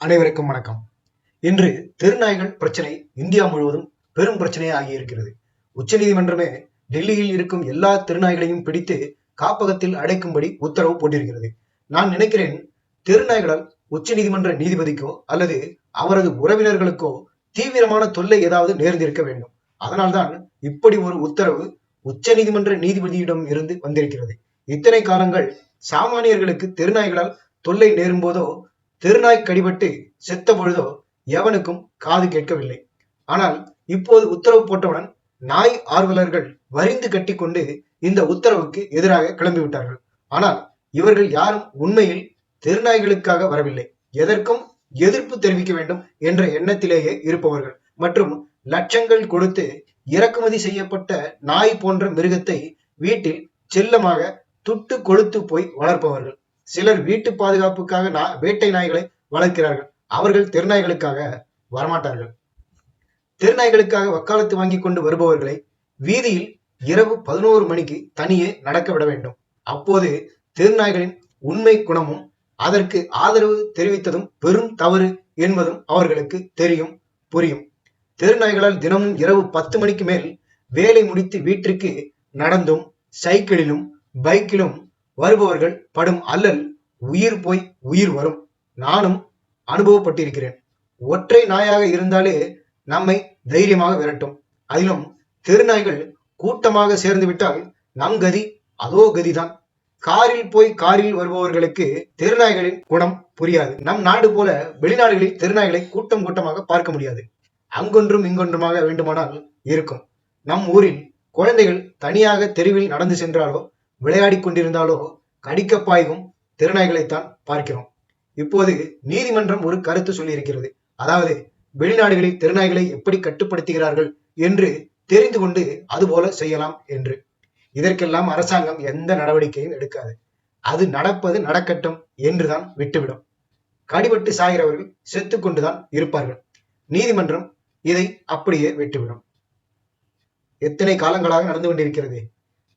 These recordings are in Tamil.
அனைவருக்கும் வணக்கம். இன்று தெருநாய்கள் பிரச்சனை இந்தியா முழுவதும் பெரும் பிரச்சனையாகி ஆகியிருக்கிறது. உச்சநீதிமன்றமே டெல்லியில் இருக்கும் எல்லா தெருநாய்களையும் பிடித்து காப்பகத்தில் அடைக்கும்படி உத்தரவு போட்டிருக்கிறது. நான் நினைக்கிறேன் தெருநாய்களால் உச்சநீதிமன்ற நீதிபதிக்கோ அல்லது அவரது உறவினர்களுக்கோ தீவிரமான தொல்லை ஏதாவது நேர்ந்திருக்க வேண்டும். அதனால்தான் இப்படி ஒரு உத்தரவு உச்சநீதிமன்ற நீதிபதியிடம் இருந்து வந்திருக்கிறது. இத்தனை காலங்கள் சாமானியர்களுக்கு தெருநாய்களால் தொல்லை நேரும் போதோ தெருநாய் கடிபட்டு செத்த பொழுதோ எவனுக்கும் காது கேட்கவில்லை. ஆனால் இப்போது உத்தரவு போட்டவுடன் நாய் ஆர்வலர்கள் வரிந்து கட்டிக்கொண்டு இந்த உத்தரவுக்கு எதிராக கிளம்பிவிட்டார்கள். ஆனால் இவர்கள் யாரும் உண்மையில் தெருநாய்களுக்காக வரவில்லை. எதற்கும் எதிர்ப்பு தெரிவிக்க வேண்டும் என்ற எண்ணத்திலேயே இருப்பவர்கள் மற்றும் லட்சங்கள் கொடுத்து இறக்குமதி செய்யப்பட்ட நாய் போன்ற மிருகத்தை வீட்டில் செல்லமாக துட்டு கொழுத்து போய் வளர்ப்பவர்கள். சிலர் வீட்டு பாதுகாப்புக்காக நா- வேட்டை நாய்களை வளர்க்கிறார்கள். அவர்கள் தெருநாய்களுக்காக வரமாட்டார்கள். தெருநாய்களுக்காக வக்காலத்து வாங்கி கொண்டு வருபவர்களை வீதியில் இரவு பதினோரு மணிக்கு தனியே நடக்க விட வேண்டும். அப்போது தெருநாய்களின் உண்மை குணமும் அதற்கு ஆதரவு தெரிவித்ததும் பெரும் தவறு என்பதும் அவர்களுக்கு தெரியும் புரியும். தெருநாய்களால் தினமும் இரவு பத்து மணிக்கு மேல் வேலை முடித்து வீட்டிற்கு நடந்தும் சைக்கிளிலும் பைக்கிலும் வருபவர்கள் படும் அல்லல் உயிர் போய் உயிர் வரும். நானும் அனுபவப்பட்டிருக்கிறேன். ஒற்றை நாயாக இருந்தாலே நம்மை தைரியமாக விரட்டும். அதிலும் தெருநாய்கள் கூட்டமாக சேர்ந்து விட்டால் நம் கதி அதோ கதிதான். காரில் போய் காரில் வருபவர்களுக்கு தெருநாய்களின் குணம் புரியாது. நம் நாடு போல வெளிநாடுகளில் தெருநாய்களை கூட்டம் கூட்டமாக பார்க்க முடியாது. அங்கொன்றும் இங்கொன்றுமாக வேண்டுமானால் இருக்கும். நம் ஊரில் குழந்தைகள் தனியாக தெருவில் நடந்து சென்றாலோ விளையாடிக் கொண்டிருந்தாலோ கடிக்க பாய்கும் தெருநாய்களைத்தான் பார்க்கிறோம். இப்போது நீதிமன்றம் ஒரு கருத்து சொல்லியிருக்கிறது. அதாவது வெளிநாடுகளில் திருநாய்களை எப்படி கட்டுப்படுத்துகிறார்கள் என்று தெரிந்து கொண்டு அதுபோல செய்யலாம் என்று. இதற்கெல்லாம் அரசாங்கம் எந்த நடவடிக்கையும் எடுக்காது. அது நடப்பது நடக்கட்டும் என்றுதான் விட்டுவிடும். கடிபட்டு சாகிறவர்கள் செத்துக்கொண்டுதான் இருப்பார்கள். நீதிமன்றம் இதை அப்படியே விட்டுவிடும். எத்தனை காலங்களாக நடந்து கொண்டிருக்கிறது?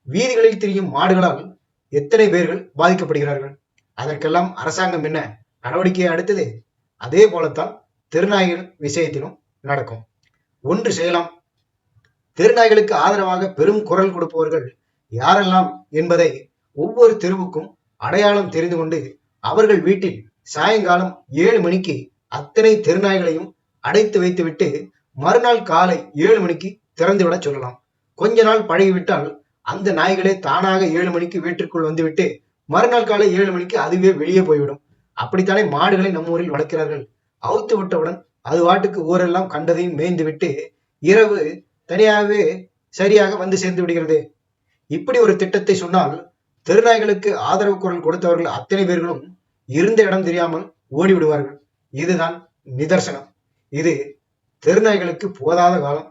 வீதிகளில் திரியும் மாடுகளால் எத்தனை பேர்கள் பாதிக்கப்படுகிறார்கள்? அதற்கெல்லாம் அரசாங்கம் என்ன நடவடிக்கையை அடுத்தது அதே போலத்தான் தெருநாய்கள் விஷயத்திலும் நடக்கும். ஒன்று செய்யலாம். தெருநாய்களுக்கு ஆதரவாக பெரும் குரல் கொடுப்பவர்கள் யாரெல்லாம் என்பதை ஒவ்வொரு தெருவுக்கும் அடையாளம் தெரிந்து கொண்டு அவர்கள் வீட்டில் சாயங்காலம் ஏழு மணிக்கு அத்தனை தெருநாய்களையும் அடைத்து வைத்துவிட்டு மறுநாள் காலை ஏழு மணிக்கு திறந்துவிட சொல்லலாம். கொஞ்ச நாள் பழகிவிட்டால் அந்த நாய்களே தானாக ஏழு மணிக்கு வீட்டிற்குள் வந்துவிட்டு மறுநாள் காலை ஏழு மணிக்கு அதுவே வெளியே போய்விடும். அப்படித்தானே மாடுகளை நம்ம ஊரில் வளர்க்கிறார்கள். அவுத்து விட்டவுடன் அது வாட்டுக்கு ஊரெல்லாம் கண்டதையும் மேய்ந்து விட்டு இரவு தனியாகவே சரியாக வந்து சேர்ந்து விடுகிறது. இப்படி ஒரு திட்டத்தை சொன்னால் தெருநாய்களுக்கு ஆதரவு குரல் கொடுத்தவர்கள் அத்தனை பேர்களும் இருந்த இடம் தெரியாமல் ஓடி விடுவார்கள் இதுதான் நிதர்சனம். இது தெருநாய்களுக்கு போதாத காலம்.